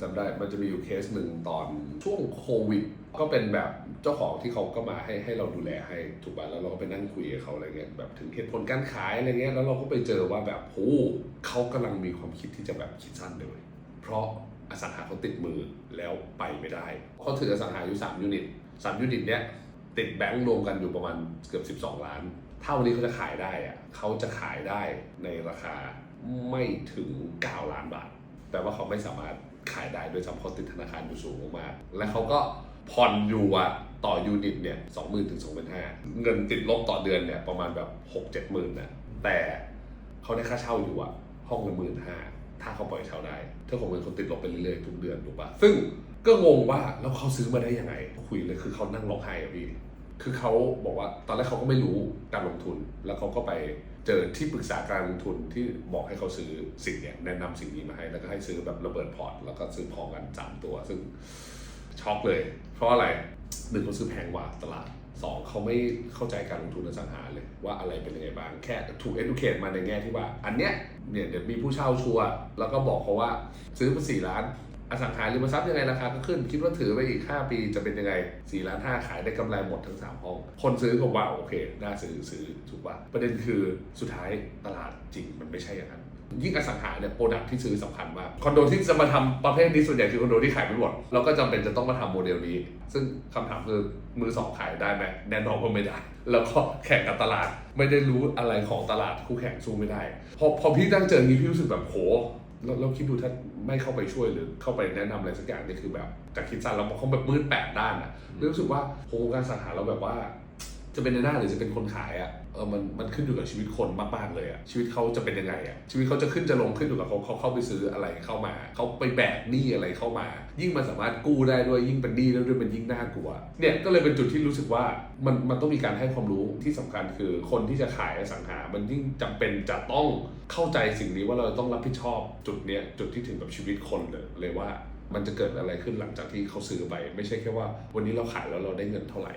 จำได้มันจะมีอยู่เคสหนึ่งตอนช่วงโควิด ก็เป็นแบบเจ้าของที่เขาก็มาให้ให้เราดูแลให้ถูกป่ะแล้วเราก็ไปนั่งคุยกับเขาอะไรเงี้ยแบบถึงเหตุผลการขายอะไรเงี้ยแล้วเราก็ไปเจอว่าแบบโอ้เขากำลังมีความคิดที่จะแบบคิดสั้นเลย เพราะอสังหาเขาติดมือแล้วไปไม่ได้เขาถืออสังหาอยู่3ยูนิต3ยูนิตเนี้ยติดแบงก์รวมกันอยู่ประมาณเกือบ 12 ล้าน ถ้าวันนี้เขาจะขายได้อะเขาจะขายได้ในราคาไม่ถึง 9 ล้านบาท แต่ว่าเขาไม่สามารถขายได้ด้วยซ้ำเขาติดธนาคารอยู่สูงมากๆและเขาก็ผ่อนอยู่อะต่อยูนิตเนี่ยสองหมื่นถึงสองพันห้าเงินติดลบต่อเดือนเนี่ยประมาณแบบหกเจ็ดหมื่นนะแต่เขาได้ค่าเช่าอยู่อะห้องละหมื่นห้าถ้าเขาปล่อยเช่าได้ถ้าของเงินเขาติดลบไปเรื่อยๆทุกเดือนถูกปะซึ่งก็งงว่าแล้วเขาซื้อมาได้ยังไงคุยเลยคือเขานั่งร้องไห้อะพี่คือเขาบอกว่าตอนแรกเขาก็ไม่รู้การลงทุนแล้วเขาก็ไป เจอที่ปรึกษาการลงทุนที่บอกให้เขาซื้อสิ่งเนี้ยแนะนำสิ่งนี้มาให้ แล้วก็ให้ซื้อแบบระเบิดพอร์ต แล้วก็ซื้อพร้อกันสามตัว ซึ่งช็อกเลย เพราะอะไรหนึ่งเขาซื้อแพงกว่าตลาดสองเขาไม่เข้าใจการลงทุนอสังหาเลย ว่าอะไรเป็นยังไงบ้าง แค่ถูก educate มาในแง่ที่ว่า อันเนี้ยเนี่ยเดี๋ยวมีผู้เช่าชัวร์แล้วก็บอกเขาว่าซื้อมาสี่ล้าน อสังหาริมทรัพย์ยังไงราคาก็ขึ้น คิดว่าถือไปอีก 5 ปีจะเป็นยังไง4ล้าน5ขายได้กำไรหมดทั้ง 3 ห้อง คนซื้อก็ว่าโอเค น่าซื้อซื้อถูกป่ะประเด็นคือสุดท้ายตลาดจริงมันไม่ใช่อย่างนั้น ยิ่งอสังหาเนี่ยโปรดักที่ซื้อสำคัญมาก คอนโดที่จะมาทำประเภทนี้ส่วนใหญ่คือคอนโดที่ขายไม่หมดเราก็จำเป็นจะต้องมาทำโมเดลนี้ ซึ่งคำถามคือมือสองขายได้ไหมแน่นอนว่าไม่ได้ แล้วก็แข่งกับตลาด ไม่ได้รู้อะไรของตลาดคู่แข่งสู้ไม่ได้ พอพอพี่ตั้งเจอนี้พี่รู้สึกแบบโห เราเราคิดดูถ้าไม่เข้าไปช่วยหรือเข้าไปแนะนำอะไรสักอย่างนี่คือแบบจากคิดสั้นแล้วเขาแบบมืดแปดด้านอะรู้สึกว่าโครงการสังหาเราแบบว่า จะเป็นในหน้าหรือจะเป็นคนขายอะเออมันมันขึ้นอยู่กับชีวิตคนมากๆเลยอะชีวิตเขาจะเป็นยังไงอะชีวิตเขาจะขึ้นจะลงขึ้นอยู่กับเขาเขาเข้าไปซื้ออะไรเข้ามา เขาไปแบกหนี้อะไรเข้ามา ยิ่งมันสามารถกู้ได้ด้วยยิ่งเป็นหนี้แล้วด้วยมันยิ่งน่ากลัวเนี่ยก็เลยเป็นจุดที่รู้สึกว่ามันมันต้องมีการให้ความรู้ที่สำคัญคือคนที่จะขายอสังหา มันยิ่งจำเป็นจะต้องเข้าใจสิ่งนี้ว่าเราต้องรับผิดชอบจุดเนี้ยจุดที่ถึงกับชีวิตคนเลยเลยว่ามันจะเกิดอะไรขึ้นหลังจากที่เขาซื้อไป ไม่ใช่แค่ว่า วันนี้เราขายแล้วเราได้เงินเท่าไหร่